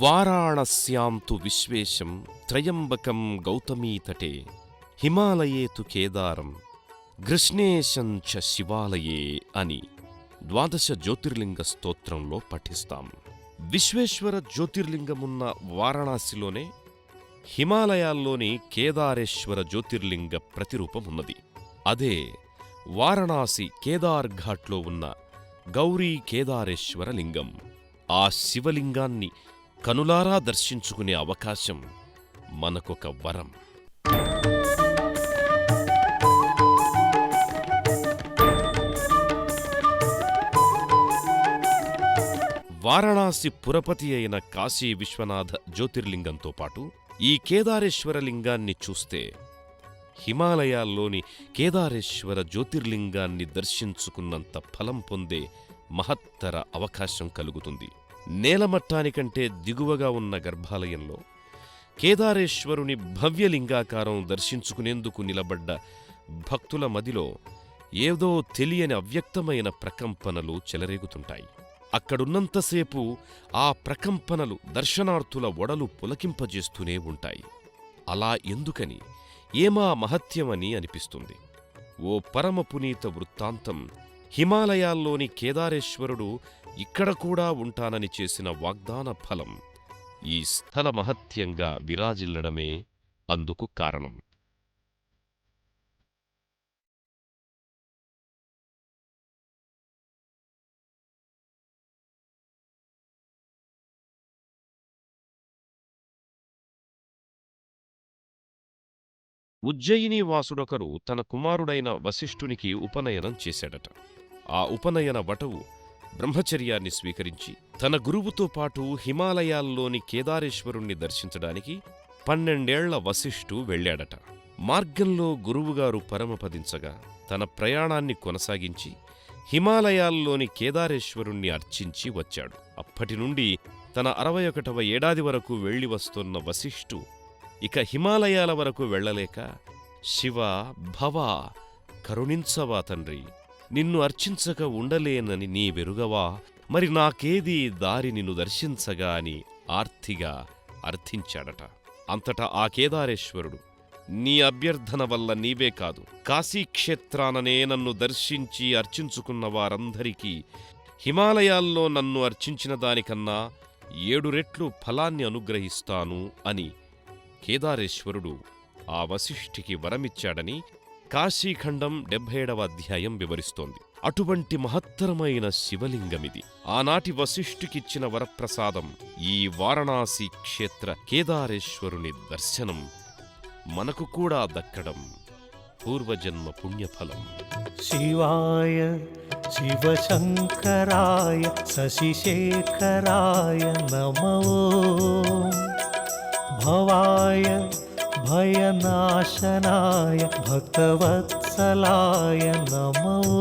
వారాణస్యాం తు విశ్వేశం త్రయంబకం గౌతమీతటే హిమాలయే తు కేదారం కృష్ణేశం చ శివాలయే అని ద్వాదశ జ్యోతిర్లింగ స్తోత్రంలో పఠిస్తాం. విశ్వేశ్వర జ్యోతిర్లింగమున్న వారణాసిలోనే హిమాలయాల్లోని కేదారేశ్వర జ్యోతిర్లింగ ప్రతిరూపమున్నది. అదే వారణాసి కేదార్ ఘాట్లో ఉన్న గౌరీ కేదారేశ్వర లింగం. ఆ శివలింగాన్ని కనులారా దర్శించుకునే అవకాశం మనకొక వరం. వారణాసి పురపతి అయిన కాశీ విశ్వనాథ జ్యోతిర్లింగంతో పాటు ఈ కేదారేశ్వర లింగాన్ని చూస్తే హిమాలయాల్లోని కేదారేశ్వర జ్యోతిర్లింగాన్ని దర్శించుకున్నంత ఫలం పొందే మహత్తర అవకాశం కలుగుతుంది. నేలమట్టానికంటే దిగువగా ఉన్న గర్భాలయంలో కేదారేశ్వరుని భవ్యలింగాకారం దర్శించుకునేందుకు నిలబడ్డ భక్తుల మదిలో ఏదో తెలియని అవ్యక్తమైన ప్రకంపనలు చెలరేగుతుంటాయి. అక్కడున్నంతసేపు ఆ ప్రకంపనలు దర్శనార్థుల ఒడలు పులకింపజేస్తూనే ఉంటాయి. అలా ఎందుకని? ఏమా మహత్యమని అనిపిస్తుంది. ఓ పరమ పునీత వృత్తాంతం హిమాలయాల్లోని కేదారేశ్వరుడు ఇక్కడ కూడా ఉంటానని చేసిన వాగ్దాన ఫలం ఈ స్థల మహత్యంగా విరాజిల్లడమే అందుకు కారణం. ఉజ్జయిని వాసుడొకరు తన కుమారుడైన వశిష్ఠునికి ఉపనయనం చేశాడట. ఆ ఉపనయన వటవు బ్రహ్మచర్యాన్ని స్వీకరించి తన గురువుతో పాటు హిమాలయాల్లోని కేదారేశ్వరుణ్ణి దర్శించడానికి పన్నెండేళ్ళ వశిష్ఠు వెళ్ళాడట. మార్గంలో గురువుగారు పరమపదించగా తన ప్రయాణాన్ని కొనసాగించి హిమాలయాల్లోని కేదారేశ్వరుణ్ణి అర్చించి వచ్చాడు. అప్పటి నుండి తన అరవై ఒకటవ ఏడాది వరకు వెళ్ళి వస్తున్న వశిష్ఠు ఇక హిమాలయాల వరకు వెళ్ళలేక శివ భవ కరుణించవా తండ్రి నిన్ను అర్చించక ఉండలేనని నీ వెరుగవా? మరి నాకేది దారి నిన్ను దర్శించగా అని ఆర్తిగా అర్థించాడట. అంతటా ఆ కేదారేశ్వరుడు నీ అభ్యర్థన వల్ల నీవే కాదు కాశీక్షేత్రాననే నన్ను దర్శించి అర్చించుకున్న వారందరికీ హిమాలయాల్లో నన్ను అర్చించిన దానికన్నా ఏడు రెట్లు ఫలాన్ని అనుగ్రహిస్తాను అని కేదారేశ్వరుడు ఆ వశిష్ఠికి వరమిచ్చాడని కాశీఖండం డెబ్భైడవ అధ్యాయం వివరిస్తోంది. అటువంటి మహత్తరమైన శివలింగమిది. ఆనాటి వశిష్ఠుకిచ్చిన వరప్రసాదం ఈ వారణాసి క్షేత్ర కేదారేశ్వరుని దర్శనం మనకు కూడా దక్కడం పూర్వజన్మ పుణ్యఫలం. శివాయ శివశంకరాయ శశిశేఖరాయ నమో भयनाशनाय भक्तवत्सलाय नमो